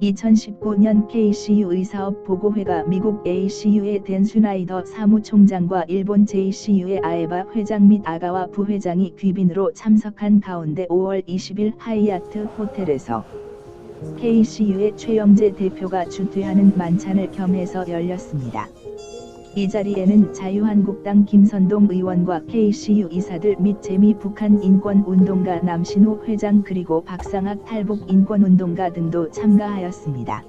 2019년 KCU 의사업 보고회가 미국 ACU의 댄 슈나이더 사무총장과 일본 JCU의 아에바 회장 및 아가와 부회장이 귀빈으로 참석한 가운데 5월 20일 하이아트 호텔에서 KCU의 최영재 대표가 주퇴하는 만찬을 겸해서 열렸습니다. 이 자리에는 자유한국당 김선동 의원과 KCU 이사들 및 재미 북한 인권운동가 남신호 회장 그리고 박상학 탈북 인권운동가 등도 참가하였습니다.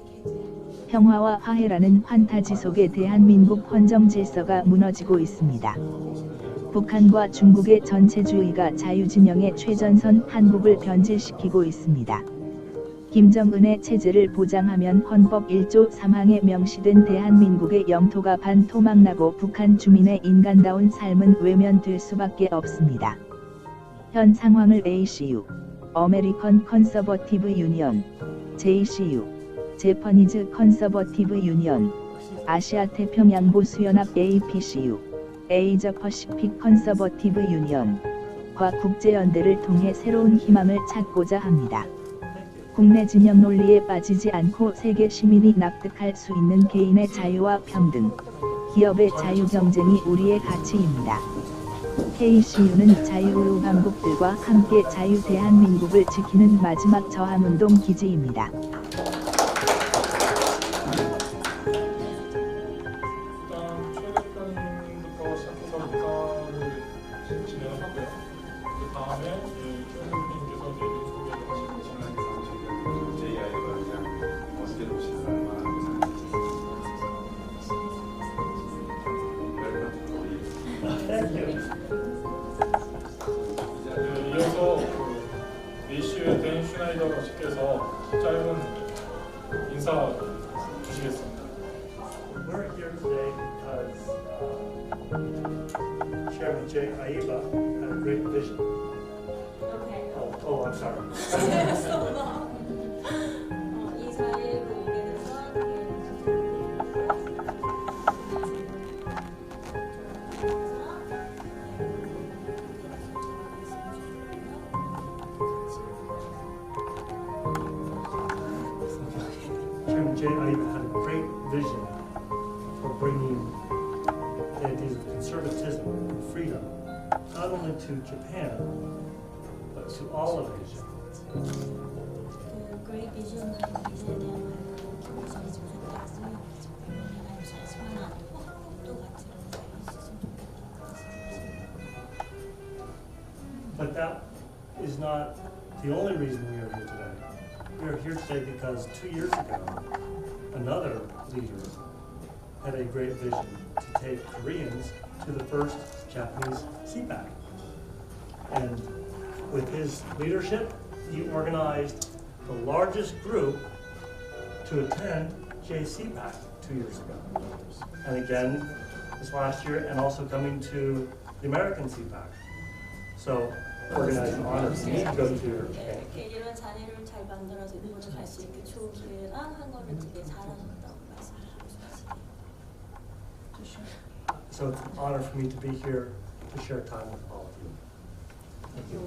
평화와 화해라는 환타지 속에 대한민국 헌정 질서가 무너지고 있습니다. 북한과 중국의 전체주의가 자유진영의 최전선 한국을 변질시키고 있습니다. 김정은의 체제를 보장하면 헌법 1조 3항에 명시된 대한민국의 영토가 반토막나고 북한 주민의 인간다운 삶은 외면될 수밖에 없습니다. 현 상황을 ACU, 어메리컨 컨서버티브 유니언, JCU, 제퍼니즈 컨서버티브 유니언, 아시아 태평양부 수연합 APCU, 에이저 퍼시픽 컨서버티브 유니언과 국제연대를 통해 새로운 희망을 찾고자 합니다. 국내 진영 논리에 빠지지 않고 세계 시민이 납득할 수 있는 개인의 자유와 평등, 기업의 자유 경쟁이 우리의 가치입니다. KCU는 자유의우 강국들과 함께 자유 대한민국을 지키는 마지막 저항운동 기지입니다. 진행을 하고요. 그 다음에 최 대표님께서 내용 소개를 하시고 진행하겠습니다. 짧은 인사 주시겠습니다. We're here today because uh, Chairman Jay Aiba had a great vision. Okay. Oh, oh, I'm sorry. 어, 이 But that is not the only reason we are here today. We are here today because two years ago, another leader had a great vision to take Koreans to the first Japanese CPAC. And with his leadership, he organized the largest group to attend JCPAC two years ago. And again this last year, and also coming to the American CPAC. So organizing honors need to go to 이렇게 이런 자리를 잘 만들어서 일본을 갈 수 있게 좋은 기회랑 한국을 되게 잘하셨다고 말씀드리고 싶습니다. So it's an honor for me to be here to share time with all of you. Thank you.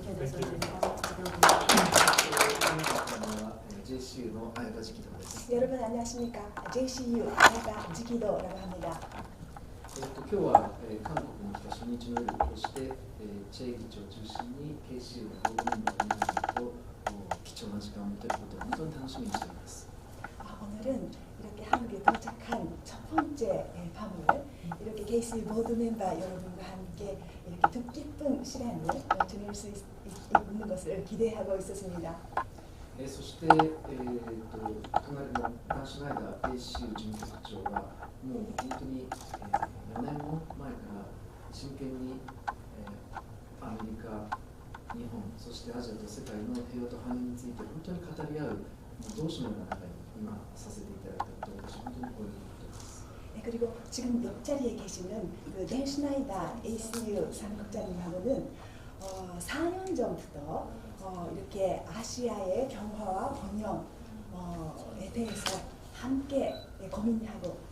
JCU의 아야다 지기도입니다. 여러분 안녕하십니까? JCU 아야다 지기도라고 합니다. えっと今日は、えー韓国に来た初日の夜として、えーチェイ議長を中心に KCU のボードメンバーの皆さんとお貴重な時間を持てることを本当に楽しみにしています。 아, 오늘은 이렇게 한국에 도착한 첫 번째 예, 밤을 이렇게 KCU 보드 멤버 여러분과 함께 이렇게 뜻깊은 시간을 어, 지낼 수 있, 있- 있는 것을 기대하고 있었습니다. えーそして、えー、と隣のダン・シュナイダー KCU 事務局長はもう本当に、えー4 年も前から真剣に、えーアメリカ、日本、そしてアジアと世界の平和と繁栄について本当に語り合うもう同志のような中に今させていただいたことを私本当に光栄に思っています。 네, 그리고 지금 옆자리에 계시는 그댄 슈나이다 ACU 사무국장님하고는 어, 4년 전부터 어, 이렇게 아시아의 경화와 번영에 대해서 함께 예, 고민하고 어,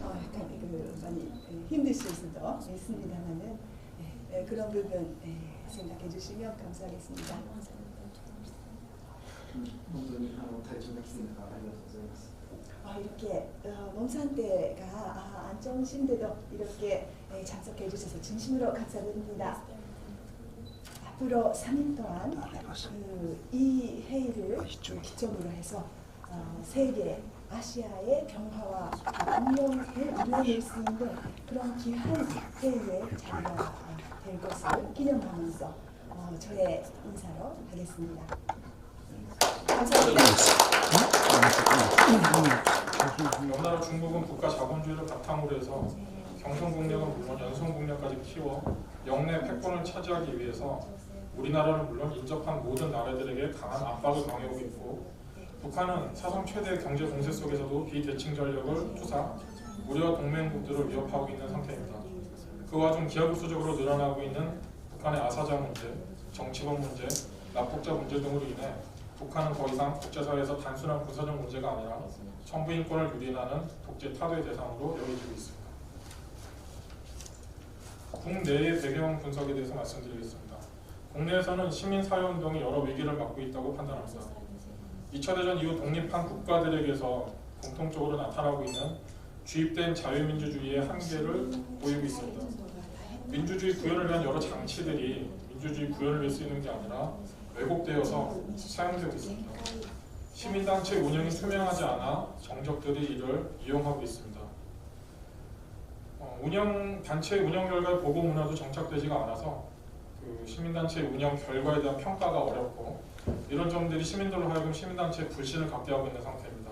어, 약간 그 많이 예, 힘들 수 있어도 있습니다만은 예, 예, 그런 부분 예, 생각해 주시면 감사하겠습니다. 아, 이렇게 어, 몸산대가 아, 안정신대도 이렇게 예, 참석해 주셔서 진심으로 감사드립니다. 앞으로 3일 동안 아, 네, 그, 이 회의를 아, 기점으로 해서 어, 세계 아시아의 경화와 공룡을 이뤄낼 수 있는 그런 귀한 회의의 자리가 어, 될 것을 기념하면서 어, 저의 인사로 하겠습니다. 감사합니다. 연나라 중국은 국가 자본주의를 바탕으로 해서 경성 국력은 물론 연성 국력까지 키워 영내 패권을 차지하기 위해서 우리나라는 물론 인접한 모든 나라들에게 강한 압박을 강해오고 있고 북한은 사상 최대 경제 공세 속에서도 비대칭 전력을 투사 우리와 동맹국들을 위협하고 있는 상태입니다. 그 와중 기하급수적으로 늘어나고 있는 북한의 아사자 문제, 정치권 문제, 납북자 문제 등으로 인해 북한은 더 이상 국제사회에서 단순한 군사적 문제가 아니라 정부 인권을 유린하는 독재 타도의 대상으로 여겨지고 있습니다. 국내의 배경 분석에 대해서 말씀드리겠습니다. 국내에서는 시민사회운동이 여러 위기를 맞고 있다고 판단합니다. 2차 대전 이후 독립한 국가들에게서 공통적으로 나타나고 있는 주입된 자유민주주의의 한계를 보이고 있습니다. 민주주의 구현을 위한 여러 장치들이 민주주의 구현을 위해 쓰이는 게 아니라 왜곡되어서 사용되고 있습니다. 시민단체 운영이 투명하지 않아 정적들이 이를 이용하고 있습니다. 어, 운영 단체 운영 결과 보고 문화도 정착되지가 않아서 그 시민단체 운영 결과에 대한 평가가 어렵고 이런 점들이 시민들로 하여금 시민단체에 불신을 갖게 하고 있는 상태입니다.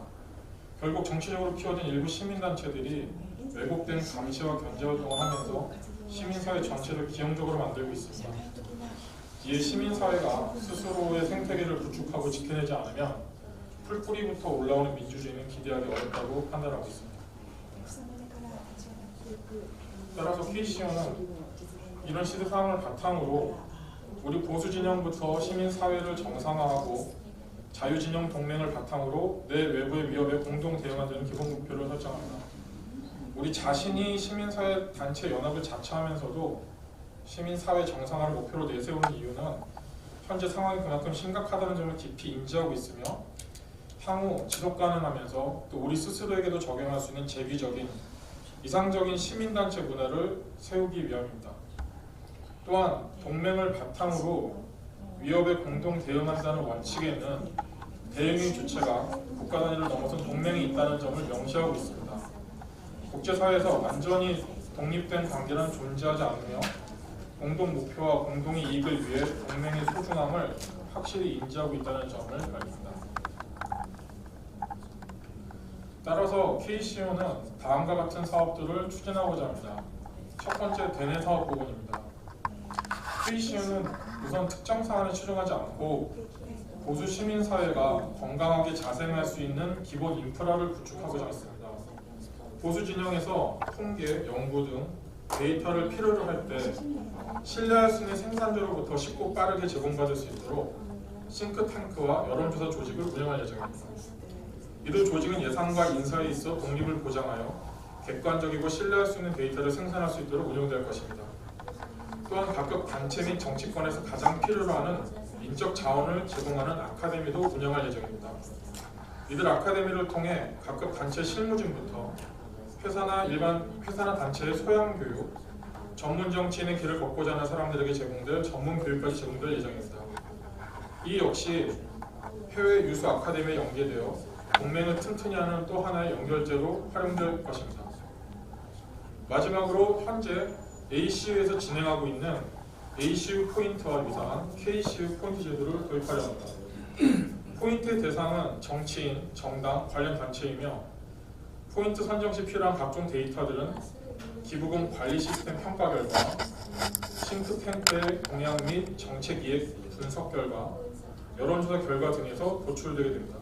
결국 정치적으로 키워진 일부 시민단체들이 왜곡된 감시와 견제 활동을 하면서 시민사회 전체를 기형적으로 만들고 있습니다. 이에 시민사회가 스스로의 생태계를 구축하고 지켜내지 않으면 풀뿌리부터 올라오는 민주주의는 기대하기 어렵다고 판단하고 있습니다. 따라서 KCO는 이런 시대 상황을 바탕으로 우리 보수 진영부터 시민 사회를 정상화하고 자유 진영 동맹을 바탕으로 내 외부의 위협에 공동 대응하는 기본 목표를 설정합니다. 우리 자신이 시민 사회 단체 연합을 자처하면서도 시민 사회 정상화를 목표로 내세우는 이유는 현재 상황이 그만큼 심각하다는 점을 깊이 인지하고 있으며 향후 지속 가능하면서 또 우리 스스로에게도 적용할 수 있는 제기적인 이상적인 시민단체 문화를 세우기 위함입니다. 또한 동맹을 바탕으로 위협에 공동 대응한다는 원칙에는 대응의 주체가 국가 단위를 넘어선 동맹이 있다는 점을 명시하고 있습니다. 국제사회에서 완전히 독립된 관계는 존재하지 않으며 공동 목표와 공동의 이익을 위해 동맹의 소중함을 확실히 인지하고 있다는 점을 알립니다. 따라서 KCO는 다음과 같은 사업들을 추진하고자 합니다. 첫 번째 대내 사업 부분입니다. KCO는 우선 특정 사안에 치중하지 않고 보수 시민 사회가 건강하게 자생할 수 있는 기본 인프라를 구축하고자 했습니다. 보수 진영에서 통계, 연구 등 데이터를 필요로 할 때 신뢰할 수 있는 생산자로부터 쉽고 빠르게 제공받을 수 있도록 싱크탱크와 여론조사 조직을 운영할 예정입니다. 이들 조직은 예산과 인사에 있어 독립을 보장하여 객관적이고 신뢰할 수 있는 데이터를 생산할 수 있도록 운영될 것입니다. 또한 각각 단체 및 정치권에서 가장 필요로 하는 인적 자원을 제공하는 아카데미도 운영할 예정입니다. 이들 아카데미를 통해 각각 단체 실무진부터 회사나 일반 회사나 단체의 소양 교육, 전문 정치인의 길을 걷고자 하는 사람들에게 제공될 전문 교육까지 제공될 예정입니다. 이 역시 해외 유수 아카데미에 연계되어 동맹을 튼튼히 하는 또 하나의 연결제로 활용될 것입니다. 마지막으로 현재 ACU에서 진행하고 있는 ACU 포인트와 유사한 KCU 포인트 제도를 도입하려 합니다. 포인트의 대상은 정치인, 정당, 관련 단체이며 포인트 선정 시 필요한 각종 데이터들은 기부금 관리 시스템 평가 결과, 싱크탱크의 공약 및 정책 이익 분석 결과, 여론조사 결과 등에서 도출되게 됩니다.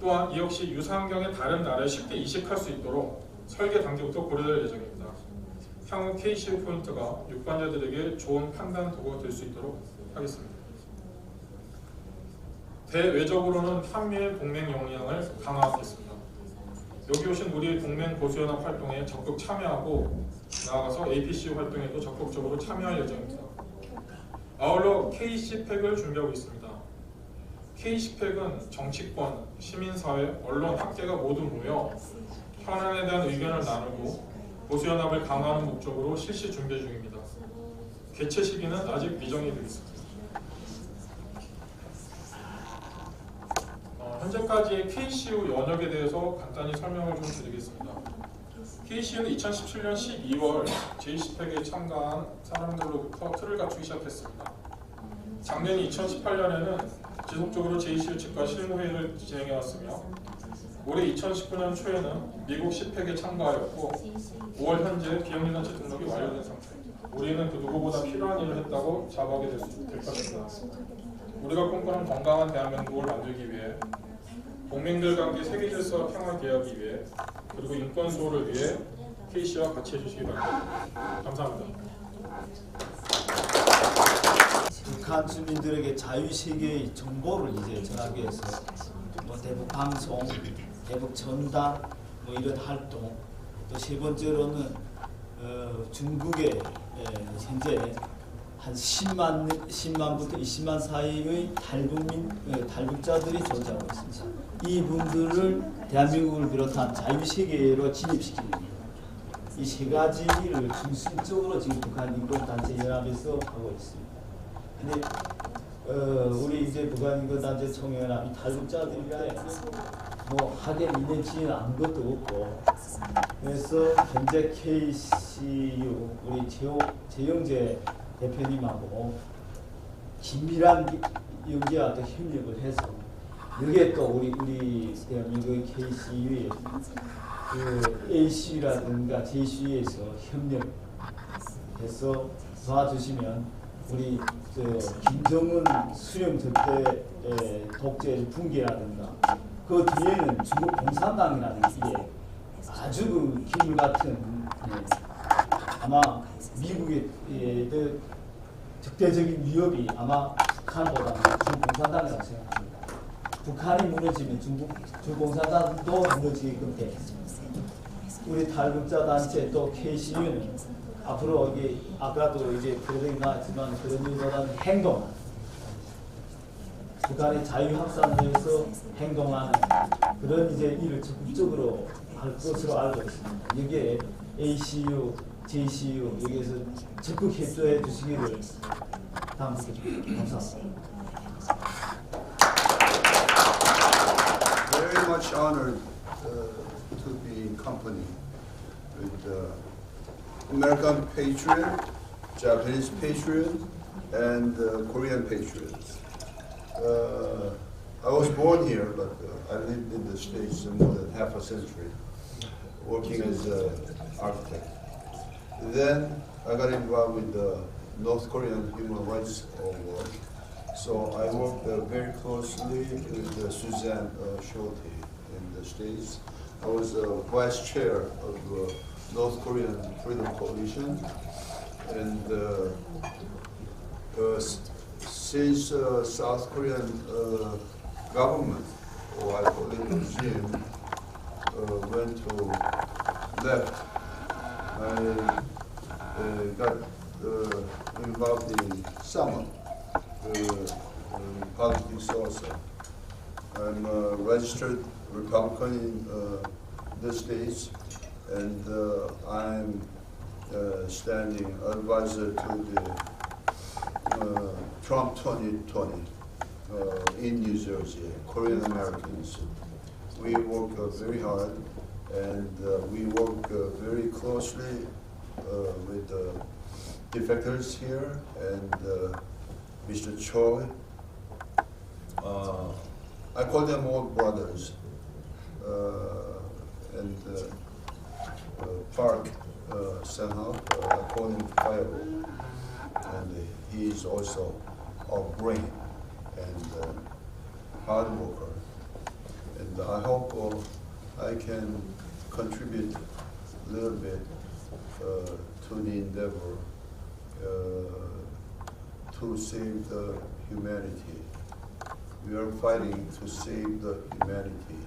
또한 이 역시 유사환경의 다른 나라에 쉽게 이식할 수 있도록 설계 단계부터 고려될 예정입니다. 향후 KCU 포인트가 유권자들에게 좋은 판단 도구가 될 수 있도록 하겠습니다. 대외적으로는 한미일 동맹 역량을 강화하겠습니다. 여기 오신 우리 동맹 보수연합 활동에 적극 참여하고 나아가서 APC 활동에도 적극적으로 참여할 예정입니다. 아울러 KC팩을 준비하고 있습니다. KC팩은 정치권, 시민사회, 언론, 학계가 모두 모여 현안에 대한 의견을 나누고 보수연합을 강화하는 목적으로 실시 준비 중입니다. 개최 시기는 아직 미정이 되어 있습니다. 어, 현재까지의 KCU 연역에 대해서 간단히 설명을 좀 드리겠습니다. KCU는 2017년 12월 제20팩에 참가한 사람들로부터 틀을 갖추기 시작했습니다. 작년 2018년에는 지속적으로 제20 측과 실무회의를 진행해왔으며 올해 2019년 초에는 미국 10팩에 참가하였고 5월 현재 비영리단체 등록이 완료된 상태입니다. 우리는 그 누구보다 필요한 일을 했다고 자부하게 될, 수, 될 것입니다. 우리가 꿈꾸는 건강한 대한민국을 만들기 위해 동맹들 관계 세계 질서 평화 개혁을 위해 그리고 인권 수호를 위해 KC와 같이 해주시기 바랍니다. 감사합니다. 북한 주민들에게 자유세계의 정보를 이제 전하기 위해서 뭐 대북 방송, 대북 전단 뭐 이런 활동 또 세 번째로는 어, 중국에 에, 현재 한 10만 10만부터 20만 사이의 탈북민 에, 탈북자들이 존재하고 있습니다. 이 분들을 대한민국을 비롯한 자유 세계로 진입시키는 이 세 가지를 중심적으로 지금 북한 인권단체 연합에서 하고 있습니다. 근데 어, 우리 이제 북한 인권단체 총연합 이 탈북자들한테 뭐 하게 있는지는 아무것도 없고. 그래서 현재 KCU 우리 최영재 대표님하고 긴밀한 연계와 또 협력을 해서 여기에 또 우리 우리 대한민국의 KCU의 그 AC라든가 JCU에서 협력해서 도와주시면 우리 저 김정은 절대 에, 독재 붕괴라든가 그 뒤에는 중국 공산당이라는 이게 아주 그 기물 같은 예, 아마 미국의 예, 그 적대적인 위협이 아마 북한보다는 중국 공산당이라고 생각합니다. 북한이 무너지면 중국 중공산당도 무너지게끔 돼. 우리 탈북자 단체 또 KCU는 앞으로 이게 아까도 이제 그러긴 나왔지만 그런 일보다는 행동 북한의 자유 확산을 위해서 행동하는 그런 이제 일을 적극적으로 할 것으로 알고 있습니다. 여기에 ACU, JCU 여기에서 적극 협조해 주시기를 당부드립니다. 감사합니다. very much honored uh, to be in company with uh, American patriot, Japanese patriot, and uh, Korean patriot. Uh, I was born here, but uh, I lived in the States for more than half a century, working as an architect. Then I got involved with the North Korean Human Rights Award. So I worked uh, very closely with uh, Suzanne uh, Schulte in the States. I was uh, vice chair of uh, North Korean Freedom Coalition. And uh, uh, since uh, South Korean uh, government, or I call it regime, uh, went to left, I got involved in some uh, politics also. I'm a registered Republican in uh, the States, and uh, I'm uh, standing advisor to the Trump 2020 uh, in New Jersey, Korean Americans. We work uh, very hard, and uh, we work uh, very closely uh, with the defectors here and Mr. Choi. I call them all brothers. And Park uh, uh, I call him. And he is also a brain and uh, hard worker. And I hope uh, I can contribute a little bit uh, to the endeavor uh, to save the humanity. We are fighting to save the humanity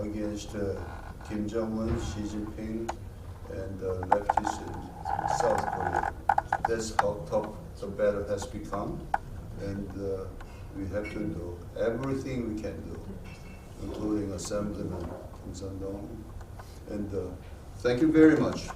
against uh, Kim Jong-un, Xi Jinping, and uh, leftists in South Korea. That's how tough the battle has become, and uh, we have to do everything we can do, including Assemblyman Kim Sang-dong. And uh, thank you very much.